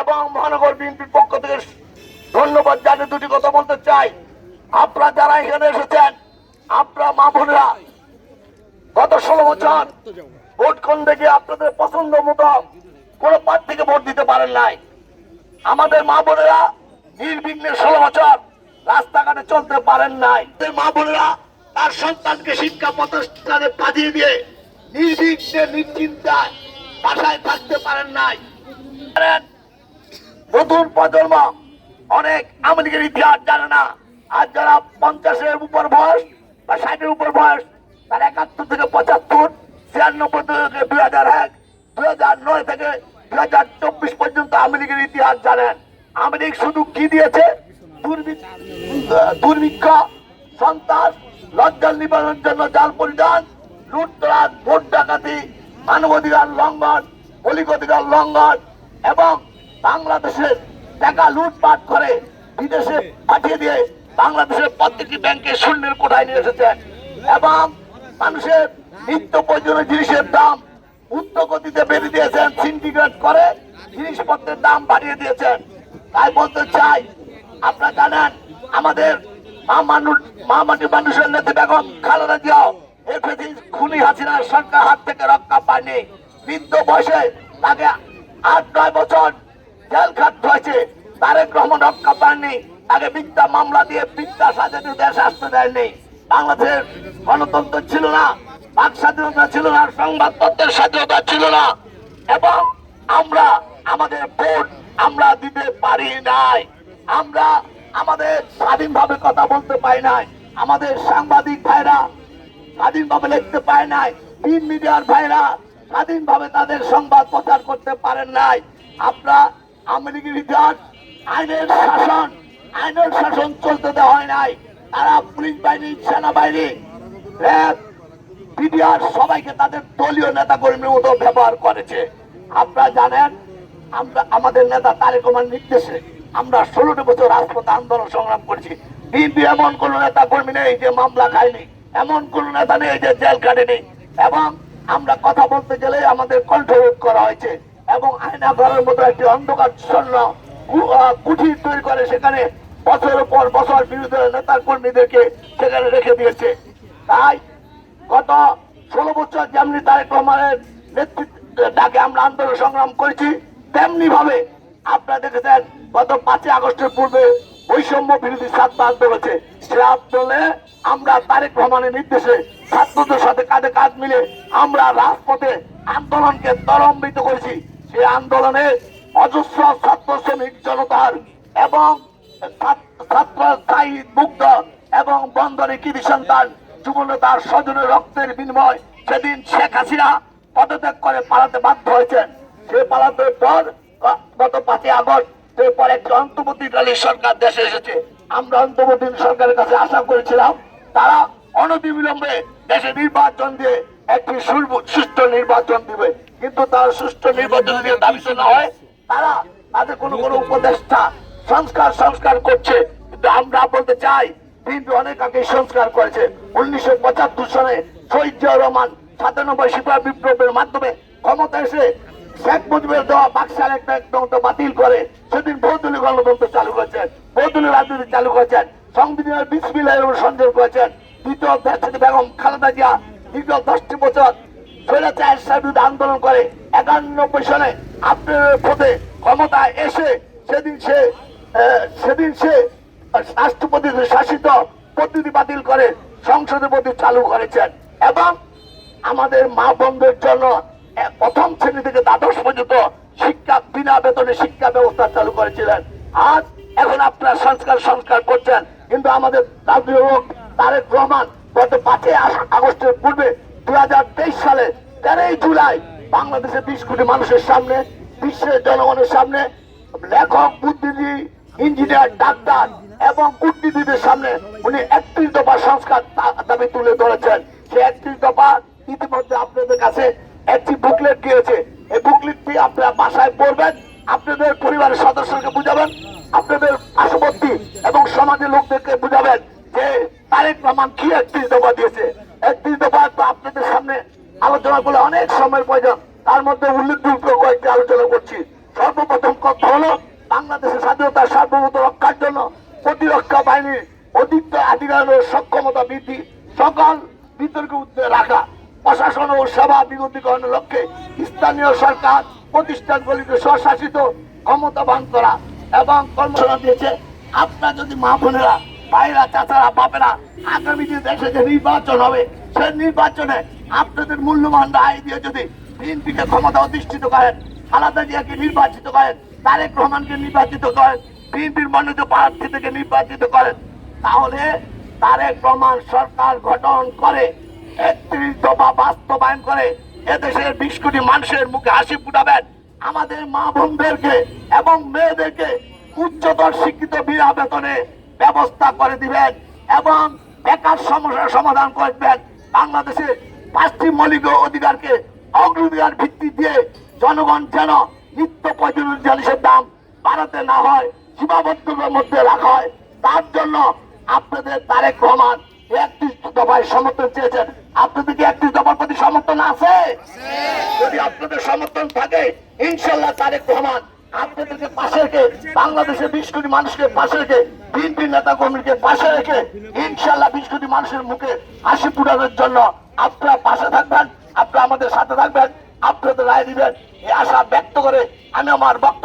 এবং মহানগর বিএনপির পক্ষ থেকে ধন্যবাদ জানিয়ে দুটি কথা বলতে চাই। আপনারা যারা এখানে এসেছেন, আপনারা মা বোনেরা, গত ষোলো বছর ভোট কোন দেখে আপনাদের পছন্দ মতো কোন প্রার্থীকে ভোট দিতে পারেন নাই। আমাদের মা বোনেরা নির্বিঘ্নে ষোলো বছর রাস্তাঘাটে চলতে পারেন নাই। মা বোনেরা তার সন্তানকে শিক্ষা প্রতিষ্ঠানে পাঠিয়ে দিয়ে নির্বিঘ্নে নিশ্চিন্তায় বাসায় থাকতে পারেন নাই। নতুন প্রজন্ম অনেক আমেরিকার ইতিহাস জানে না। আর যারা পঞ্চাশের উপর বয়স বা ষাটের উপর বয়স, তারা একাত্তর থেকে পঁচাত্তর, ছিয়ানব্বই থেকে দুই হাজার এক, দুই হাজার নয় থেকে দুই হাজার চব্বিশ পর্যন্ত আমেরিকার ইতিহাস জানেন আমেরিক শুধু কি দিয়েছে? দুর্ভিক্ষ সন্ত্রাস লজ্জাল নিবারণের জন্য জাল পরিধান, লুটতরাজ, ভোট ডাকাতি, মানবাধিকার লঙ্ঘন মৌলিক অধিকার লঙ্ঘন এবং বাংলাদেশের টাকা লুটপাট করে বিদেশে পাঠিয়ে দিয়ে বাংলাদেশের প্রত্যেকটি ব্যাংকে শূন্যের কোঠায় নিয়ে এসেছেন এবং মানুষের নিত্য প্রয়োজনীয় জিনিসের দাম উচ্চ গতিতে বেড়ে দিয়েছেন সিন্ডিকেট করে জিনিসপত্রের দাম বাড়িয়ে দিয়েছেন। তাই বলতে চাই, আপনারা জানেন, আমাদের মা মানুষ মা মাটি মানুষের নেতা বেগম খালেদা জিয়াও এফএসি খুনি হাসিনার সরকার হাত থেকে রক্ষা পায়নি। বৃদ্ধ বয়সে তাকে আট নয় বছর জেল খাটতে হয়েছে। তারেক রহমান রক্ষা পাননি। তাকে মিথ্যা মামলা দিয়ে মিথ্যা সাজাতে দেশে আসতে দেয়নি। বাংলাদেশের গণতন্ত্র ছিল না, বাক স্বাধীনতা ছিল না সংবাদপত্রের স্বাধীনতা ছিল না। এবং আমরা, আমাদের ভোট আমরা দিতে পারি নাই। আমরা আমাদের স্বাধীনভাবে কথা বলতে পারি নাই। আমাদের সাংবাদিক ভাইরা স্বাধীনভাবে লিখতে পারে নাই। তিন মিডিয়ার ভাইরা স্বাধীনভাবে তাদের সংবাদ প্রচার করতে পারেন নাই। আপনারা আমেরিকার ইতিহাস, আইনের শাসন আইনের শাসন চলতে দেওয়া হয় নাই। তারা পুলিশ বাহিনী, সেনাবাহিনী, র্যাব সবাইকে তাদের দলীয় নেতা কর্মীর মতো ব্যবহার করেছে। আপনারা জানেন, আমরা, আমাদের নেতা তারেক রহমান নির্দেশে আমরা ষোলোটি বছর রাজপথে আন্দোলন সংগ্রাম করেছি। বিএনপি এমন কোন নেতা কর্মী নেই যে মামলা খায়নি, এমন কোন নেতা নেই যে জেল কাটেনি। এবং আমরা কথা বলতে গেলে আমাদের কণ্ঠরোধ করা হয়েছে। এবং আয়না ঘরের মতো একটি অন্ধকার শূন্য কু- কুঠির তৈরি করে সেখানে বছরের পর বছর বিরোধী নেতা কর্মীদেরকে সেখানে রেখে দিয়েছে। তাই গত ষোলো বছর যেমনি তারেক রহমানের নেতৃত্বে ডাকে আমরা আন্দোলন সংগ্রাম করেছি তেমনি ভাবে আপনারা দেখেছেন গত পাঁচই আগস্টের পূর্বে বৈষম্য বিরোধী ছাত্র আন্দোলন হয়েছে সে আন্দোলনে আমরা তারেক রহমানের নির্দেশে ছাত্রদের সাথে কাঁধে কাঁধ মিলে আমরা রাজপথে আন্দোলনকে তরম্বিত করেছি। সেই আন্দোলনে অজস্র ছাত্র শ্রমিক জনতার এবং ছাত্র- ছাত্র মুগ্ধ এবং বন্দরে কৃতি সন্তান যুবনেতার স্বজনের রক্তের বিনিময় সেদিন শেখ হাসিনা পদত্যাগ করে পালাতে বাধ্য হয়েছেন। সে পালাতে পর, গত পাঁচই আগস্ট এরপর একটি অন্তর্বর্তীকালীন সরকার দেশে এসেছে। আমরা অন্তর্বর্তী সরকারের কাছে আশা করেছিলাম তারা অনতিবিলম্বে দেশে নির্বাচন দিয়ে একটি সুষ্ঠু নির্বাচন দিবে। কিন্তু তার সুষ্ঠু নির্বাচন দিয়ে দাবি না হয়, তারা তাদের কোনো কোনো উপদেষ্টা সংস্কার সংস্কার করছে। কিন্তু আমরা বলতে চাই, বিএনপি অনেক আগে সংস্কার করেছে। উনিশশো পঁচাত্তর সালে শহীদ জিয়াউর রহমান সাতানব্বই সিপাহী বিপ্লবের মাধ্যমে ক্ষমতা এসে শেখ মুজিবের দেওয়া বাক্সার একটা একদমটা বাতিল করে সেদিন বহুদলীয় গণতন্ত্র চালু করেছেন বহুদলীয় রাজনীতি চালু করেছেন, সংবিধানের বিসমিল্লাহ সঞ্জয় করেছেন। দ্বিতীয় বেগম খালেদা জিয়া দীর্ঘ দশটি বছর আন্দোলন করে, একানব্বই সালে আপনার পথে ক্ষমতায় এসে সেদিন সে সেদিন সে রাষ্ট্রপতি শাসিত পদ্ধতি বাতিল করে, সংসদের প্রতি চালু করেছেন। এবং আমাদের মা বোনদের জন্য প্রথম শ্রেণি থেকে দ্বাদশ পর্যন্ত শিক্ষা, বিনা বেতনে শিক্ষা ব্যবস্থা চালু করেছিলেন। আজ এখন আপনারা সংস্কার সংস্কার করছেন। কিন্তু আমাদের তারেক রহমান গত পাঁচই আগ- আগস্টের পূর্বে দু সালে তেরোই জুলাই বাংলাদেশের বিশ কোটি মানুষের সামনে, বিশ্বের জনগণের সামনে লেখক, বুদ্ধিজীবী, ইঞ্জিনিয়ার, ডাক্তার এবং কূটনীতিদের সামনে উনি একত্রিশ দফা সংস্কার দাবি তুলে ধরেছেন। সেই একত্রিশ দফা ইতিমধ্যে আপনাদের কাছে সামনে আলোচনা করলে অনেক সময়ের প্রয়োজন তার মধ্যে উল্লেখযোগ্য কয়েকটি আলোচনা করছি। সর্বপ্রথম কথা হলো, বাংলাদেশের স্বাধীনতার সার্বভৌমত্ব রক্ষার জন্য প্রতিরক্ষা বাহিনী অধিক আধিকারের সক্ষমতা বৃদ্ধি, সকল বিতর্ক উদ্যোগ রাখা, প্রশাসন ও সেবা বিগতিকরণের লক্ষ্যে স্থানীয় সরকার প্রতিষ্ঠানগুলিকে স্বশাসিত, ক্ষমতাবান করা এবং কর্মশালা দিয়েছে। আপনার যদি মা বোনেরা ভাইরা চাচারা, বাপেরা আগামী যে দেশে যে নির্বাচন হবে, সেই নির্বাচনে আপনাদের মূল্যবান রায় দিয়ে যদি বিএনপিকে ক্ষমতা অধিষ্ঠিত করেন আলাদা জিয়াকে নির্বাচিত করেন, তারেক রহমানকে নির্বাচিত করেন, বিএনপির মনোনীত প্রার্থী থেকে নির্বাচিত করেন, তাহলে তারেক রহমান সরকার গঠন করে একত্রিশ দফা বাস্তবায়ন করে এদেশের বিশ কোটি মানুষের মুখে হাসি ফুটাবেন। আমাদের মা বোনদেরকে এবং মেয়েদেরকে উচ্চতর শিক্ষিত বিনা বেতনে ব্যবস্থা করে দিবেন এবং বেকার সমস্যার সমাধান করবেন। বাংলাদেশের পাঁচটি মৌলিক অধিকারকে অগ্রাধিকার ভিত্তি দিয়ে জনগণ যেন নিত্য প্রয়োজনীয় জিনিসের দাম বাড়াতে না হয়, সীমাবদ্ধতার মধ্যে রাখা হয়, তার জন্য আপনাদের তারেক রহমান একত্রিশ দফায় সমর্থন চেয়েছেন। আপনাদের কি একত্রিশ দফার প্রতি সমর্থন আছে? যদি আপনাদের সমর্থন থাকে ইনশাল্লাহ তারেক রহমান আপনাদেরকে পাশে রেখে বাংলাদেশের বিশ কোটি মানুষকে পাশে রেখে বিএনপি নেতা কর্মীকে পাশে রেখে ইনশাল্লাহ বিশ কোটি মানুষের মুখে হাসি ফুটানোর জন্য আপনারা পাশে থাকবেন, আপনারা আমাদের সাথে থাকবেন আপনাদের রায় দিবেন। এই আশা ব্যক্ত করে আমি আমার বক্তব্য